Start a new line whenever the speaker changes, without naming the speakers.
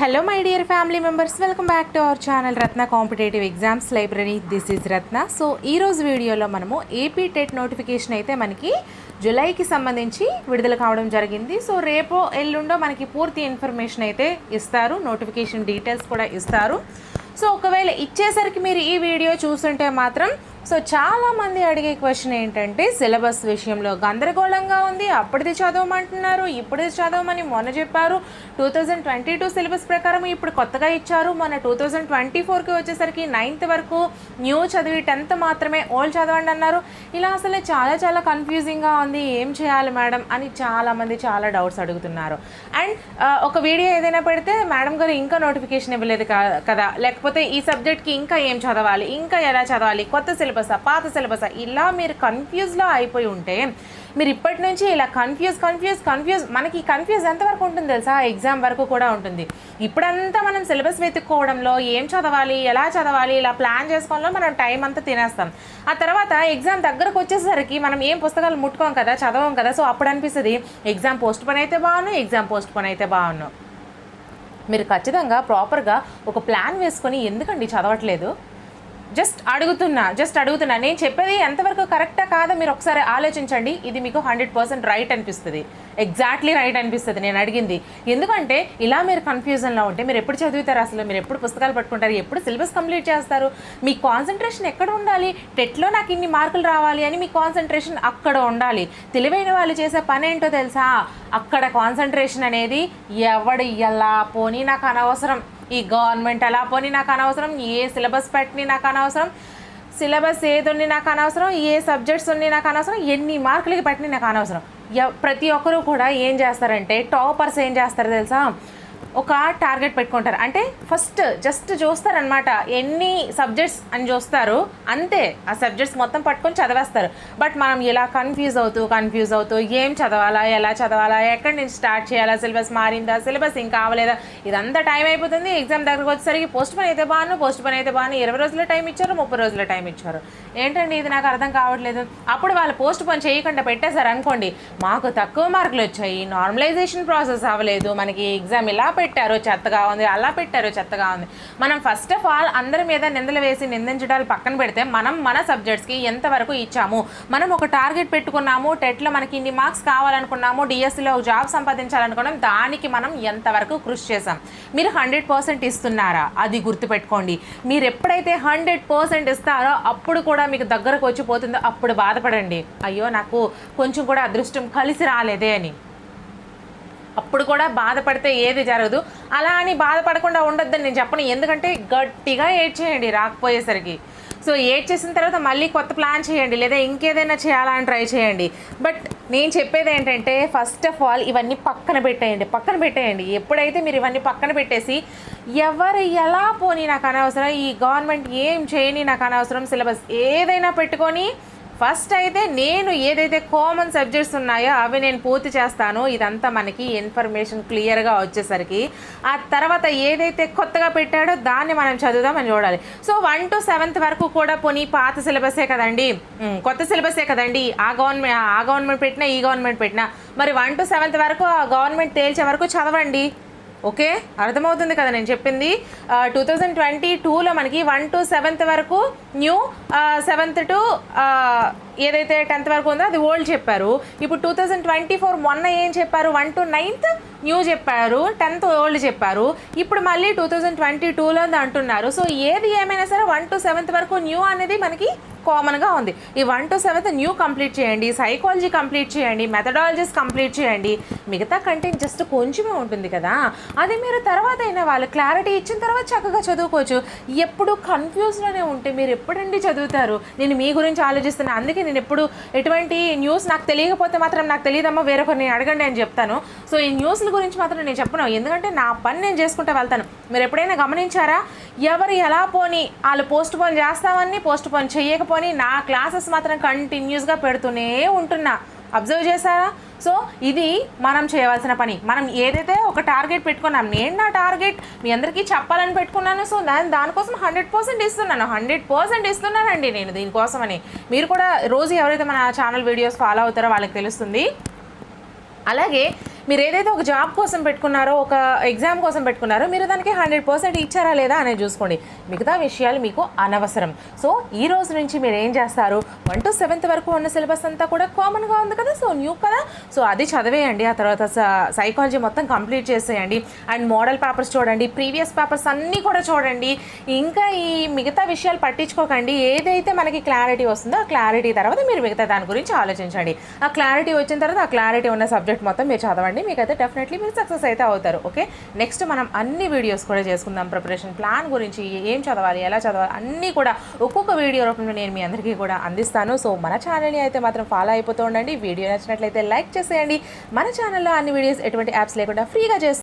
Hello my dear family members welcome back to our channel Ratna competitive exams library this is Ratna so ఈరోజు వీడియోలో మనము AP TET notification అయితే మనకి జులైకి సంబంధించి విడుదల కావడం జరిగింది. సో రేపో ఎల్లుండో మనకి పూర్తి ఇన్ఫర్మేషన్ అయితే ఇస్తారు. నోటిఫికేషన్ డీటెయిల్స్ కూడా ఇస్తారు. సో ఒకవేళ ఇచ్చేసరికి మీరు ఈ వీడియో చూస్తుంటే మాత్రం సో చాలామంది అడిగే క్వశ్చన్ ఏంటంటే సిలబస్ విషయంలో గందరగోళంగా ఉంది అప్పటిది చదవమంటున్నారు ఇప్పటిది చదవమని మొన్న చెప్పారు. Two thousand twenty two syllabus ప్రకారం ఇప్పుడు కొత్తగా ఇచ్చారు. మన టూ థౌజండ్ ట్వంటీ ఫోర్కి వచ్చేసరికి నైన్త్ వరకు న్యూ చదివి టెన్త్ మాత్రమే ఓల్డ్ చదవండి అన్నారు. ఇలా అసలు చాలా చాలా కన్ఫ్యూజింగ్గా ఉంది. ఏం చేయాలి మేడం అని చాలామంది చాలా డౌట్స్ అడుగుతున్నారు. అండ్ ఒక వీడియో ఏదైనా పెడితే మేడం గారు ఇంకా నోటిఫికేషన్ ఇవ్వలేదు కదా. లేకపోతే ఈ సబ్జెక్ట్కి ఇంకా ఏం చదవాలి? ఇంకా ఎలా చదవాలి? కొత్త సిలబస్ పాత సిలబసా ఇలా మీరు కన్ఫ్యూజ్లో అయిపోయి ఉంటే మీరు ఇప్పటి నుంచి ఇలా కన్ఫ్యూజ్ కన్ఫ్యూజ్ కన్ఫ్యూజ్ మనకి కన్ఫ్యూజ్ ఎంతవరకు ఉంటుంది తెలుసా? ఎగ్జామ్ వరకు కూడా ఉంటుంది. ఇప్పుడంతా మనం సిలబస్ వెతుక్కోవడంలో ఏం చదవాలి ఎలా చదవాలి ఇలా ప్లాన్ చేసుకోవడంలో మనం టైం అంతా తినేస్తాం. ఆ తర్వాత ఎగ్జామ్ దగ్గరకు వచ్చేసరికి మనం ఏం పుస్తకాలు ముట్టుకోం కదా చదవం కదా? సో అప్పుడు అనిపిస్తుంది ఎగ్జామ్ పోస్ట్ పోన్ అయితే బాగున్నాను ఎగ్జామ్ పోస్ట్ పోన్ అయితే బాగున్నాను మీరు ఖచ్చితంగా ప్రాపర్గా ఒక ప్లాన్ వేసుకొని ఎందుకండి చదవట్లేదు? జస్ట్ అడుగుతున్నా జస్ట్ అడుగుతున్నా. నేను చెప్పేది ఎంతవరకు కరెక్టా కాదా మీరు ఒకసారి ఆలోచించండి. ఇది మీకు హండ్రెడ్ పర్సెంట్ రైట్ అనిపిస్తుంది. ఎగ్జాక్ట్లీ రైట్ అనిపిస్తుంది నేను అడిగింది. ఎందుకంటే ఇలా మీరు కన్ఫ్యూజన్లో ఉంటే మీరు ఎప్పుడు చదువుతారు అసలు? మీరు ఎప్పుడు పుస్తకాలు పట్టుకుంటారు? ఎప్పుడు సిలబస్ కంప్లీట్ చేస్తారు? మీ కాన్సన్ట్రేషన్ ఎక్కడ ఉండాలి? టెట్లో నాకు ఇన్ని మార్కులు రావాలి అని మీ కాన్సన్ట్రేషన్ అక్కడ ఉండాలి. తెలివైన వాళ్ళు చేసే పని ఏంటో తెలుసా? అక్కడ కాన్సన్ట్రేషన్ అనేది ఎవడు ఎలా పోనీ నాకు అనవసరం. ఈ గవర్నమెంట్ అలా పోనీ నాకు అనవసరం ఏ సిలబస్ పెట్టని నాకు అనవసరం సిలబస్ ఏది ఉంది నాకు అనవసరం ఏ సబ్జెక్ట్స్ ఉంది నాకు అనవసరం ఎన్ని మార్కులకి పెట్టని నాకు అనవసరం. ప్రతి ఒక్కరూ కూడా ఏం చేస్తారంటే టాపర్స్ ఏం చేస్తారు తెలుసా? ఒక టార్గెట్ పెట్టుకుంటారు. అంటే ఫస్ట్ జస్ట్ చూస్తారనమాట ఎన్ని సబ్జెక్ట్స్ అని చూస్తారు. అంతే ఆ సబ్జెక్ట్స్ మొత్తం పట్టుకొని చదివేస్తారు. బట్ మనం ఇలా కన్ఫ్యూజ్ అవుతూ కన్ఫ్యూజ్ అవుతూ ఏం చదవాలా ఎలా చదవాలా ఎక్కడి నుంచి స్టార్ట్ చేయాలా సిలబస్ మారిందా సిలబస్ ఇంకా అవ్వలేదా ఇదంతా టైం అయిపోతుంది. ఎగ్జామ్ దగ్గరకు వచ్చేసరికి పోస్ట్ పని అయితే బాను పోస్ట్ పని అయితే బాను ఇరవై రోజుల టైం ఇచ్చారు ముప్పై రోజుల టైం ఇచ్చారు. ఏంటండి ఇది నాకు అర్థం కావట్లేదు. అప్పుడు వాళ్ళు పోస్ట్ పని చేయకుండా పెట్టేశారు అనుకోండి మాకు తక్కువ మార్కులు వచ్చాయి. నార్మలైజేషన్ ప్రాసెస్ అవ్వలేదు. మనకి ఎగ్జామ్ ఇలా పెట్టారో చెత్తగా ఉంది అలా పెట్టారో చెత్తగా ఉంది. మనం ఫస్ట్ ఆఫ్ ఆల్ అందరి మీద నిందలు వేసి నిందించడాలు పక్కన పెడితే మనం మన సబ్జెక్ట్స్కి ఎంతవరకు ఇచ్చాము? మనం ఒక టార్గెట్ పెట్టుకున్నాము టెట్లో మనకి ఇన్ని మార్క్స్ కావాలనుకున్నాము డిఎస్సిలో జాబ్ సంపాదించాలనుకున్నాం దానికి మనం ఎంతవరకు కృషి చేసాం మీరు హండ్రెడ్ పర్సెంట్ ఇస్తున్నారా? అది గుర్తుపెట్టుకోండి. మీరు ఎప్పుడైతే హండ్రెడ్ పర్సెంట్ ఇస్తారో అప్పుడు కూడా మీకు దగ్గరకు వచ్చి పోతుందో అప్పుడు బాధపడండి. అయ్యో నాకు కొంచెం కూడా అదృష్టం కలిసి రాలేదే అని. అప్పుడు కూడా బాధపడితే ఏది జరగదు. అలా అని బాధపడకుండా ఉండొద్దని నేను చెప్పను. ఎందుకంటే గట్టిగా ఏడ్చేయండి రాకపోయేసరికి. సో ఏడ్ చేసిన తర్వాత మళ్ళీ కొత్త ప్లాన్ చేయండి. లేదా ఇంకేదైనా చేయాలని ట్రై చేయండి. బట్ నేను చెప్పేది ఏంటంటే ఫస్ట్ ఆఫ్ ఆల్ ఇవన్నీ పక్కన పెట్టేయండి. పక్కన పెట్టేయండి. ఎప్పుడైతే మీరు ఇవన్నీ పక్కన పెట్టేసి ఎవరు ఎలా పోనీ నాకు అనవసరం ఈ గవర్నమెంట్ ఏం చేయని నాకు అనవసరం సిలబస్ ఏదైనా పెట్టుకొని ఫస్ట్ అయితే నేను ఏదైతే కామన్ సబ్జెక్ట్స్ ఉన్నాయో అవి నేను పూర్తి చేస్తాను. ఇదంతా మనకి ఇన్ఫర్మేషన్ క్లియర్గా వచ్చేసరికి. ఆ తర్వాత ఏదైతే కొత్తగా పెట్టాడో దాన్ని మనం చదువుదామని చూడాలి. సో వన్ టు సెవెంత్ వరకు కూడా పోనీ పాత సిలబసే కదండి. కొత్త సిలబసే కదండి. ఆ గవర్నమెంట్ ఆ గవర్నమెంట్ పెట్టినా ఈ గవర్నమెంట్ పెట్టినా. మరి వన్ టు సెవెంత్ వరకు ఆ గవర్నమెంట్ తేల్చే వరకు చదవండి. ఓకే? అర్థమవుతుంది కదా నేను చెప్పింది? టూ థౌజండ్ ట్వంటీ టూలో మనకి వన్ టు సెవెంత్ వరకు న్యూ సెవెంత్ టు ఏదైతే టెన్త్ వరకు ఉందో అది ఓల్డ్ చెప్పారు. ఇప్పుడు టూ థౌజండ్ ట్వంటీ ఫోర్ మొన్న ఏం చెప్పారు? వన్ టు నైన్త్ న్యూ చెప్పారు. టెన్త్ ఓల్డ్ చెప్పారు. ఇప్పుడు మళ్ళీ టూ థౌజండ్ ట్వంటీ టూలో అంటున్నారు. సో ఏది ఏమైనా సరే వన్ టు సెవెంత్ వరకు న్యూ అనేది మనకి కామన్గా ఉంది. ఈ one to seventh new complete చేయండి సైకాలజీ కంప్లీట్ చేయండి మెథడాలజీస్ కంప్లీట్ చేయండి. మిగతా కంటెంట్ జస్ట్ కొంచెమే ఉంటుంది కదా. అది మీరు తర్వాత అయినా వాళ్ళు క్లారిటీ ఇచ్చిన తర్వాత చక్కగా చదువుకోవచ్చు. ఎప్పుడు కన్ఫ్యూజ్లోనే ఉంటే మీరు ఎప్పుడండి చదువుతారు? నేను మీ గురించి ఆలోచిస్తున్నాను అందుకే నేను ఎప్పుడు ఎటువంటి న్యూస్ నాకు తెలియకపోతే మాత్రం నాకు తెలియదమ్మా వేరొకరిని అడగండి అని చెప్తాను. సో ఈ న్యూస్ల గురించి మాత్రం నేను చెప్పను. ఎందుకంటే నా పని నేను చేసుకుంటూ వెళ్తాను. మీరు ఎప్పుడైనా గమనించారా? ఎవరు ఎలా పోని వాళ్ళు పోస్ట్ పోన్ చేస్తామని పోస్ట్ పోన్ పోనీ నా క్లాసెస్ మాత్రం కంటిన్యూస్గా పెడుతూనే ఉంటున్నా. అబ్జర్వ్ చేశారా? సో ఇది మనం చేయవలసిన పని. మనం ఏదైతే ఒక టార్గెట్ పెట్టుకున్నాం నేను నా టార్గెట్ మీ అందరికీ చెప్పాలని పెట్టుకున్నాను సో దాని దానికోసం హండ్రెడ్ పర్సెంట్ ఇస్తున్నాను. హండ్రెడ్ పర్సెంట్ ఇస్తున్నానండి నేను దీనికోసమని. మీరు కూడా రోజు ఎవరైతే మన ఛానల్ వీడియోస్ ఫాలో అవుతారో వాళ్ళకి తెలుస్తుంది. అలాగే మీరు ఏదైతే ఒక జాబ్ కోసం పెట్టుకున్నారో ఒక ఎగ్జామ్ కోసం పెట్టుకున్నారో మీరు దానికి హండ్రెడ్ పర్సెంట్ ఇచ్చారా లేదా అనేది చూసుకోండి. మిగతా విషయాలు మీకు అనవసరం. సో ఈ రోజు నుంచి మీరు ఏం చేస్తారు? వన్ టు సెవెంత్ వరకు ఉన్న సిలబస్ అంతా కూడా కామన్గా ఉంది కదా? సో న్యూ కదా? సో అది చదివేయండి. ఆ తర్వాత సైకాలజీ మొత్తం కంప్లీట్ చేసేయండి. అండ్ మోడల్ పేపర్స్ చూడండి. ప్రీవియస్ పేపర్స్ అన్నీ కూడా చూడండి. ఇంకా ఈ మిగతా విషయాలు పట్టించుకోకండి. ఏదైతే మనకి క్లారిటీ వస్తుందో ఆ క్లారిటీ తర్వాత మీరు మిగతా దాని గురించి ఆలోచించండి. ఆ క్లారిటీ వచ్చిన తర్వాత ఆ క్లారిటీ ఉన్న సబ్జెక్ట్ మొత్తం మీరు చదవండి. మీకైతే డెఫినెట్లీ మీరు సక్సెస్ అయితే అవుతారు. ఓకే నెక్స్ట్ మనం అన్ని వీడియోస్ కూడా చేసుకుందాం. ప్రిపరేషన్ ప్లాన్ గురించి ఏం చదవాలి ఎలా చదవాలి అన్నీ కూడా ఒక్కొక్క వీడియో రూపంలో నేను మీ అందరికీ కూడా అందిస్తాను. సో మన ఛానల్ని అయితే మాత్రం ఫాలో అయిపోతూ ఉండండి. వీడియో నచ్చినట్లయితే లైక్ చేసేయండి. మన ఛానల్లో అన్ని వీడియోస్ ఎటువంటి యాప్స్ లేకుండా ఫ్రీగా చేస్తాను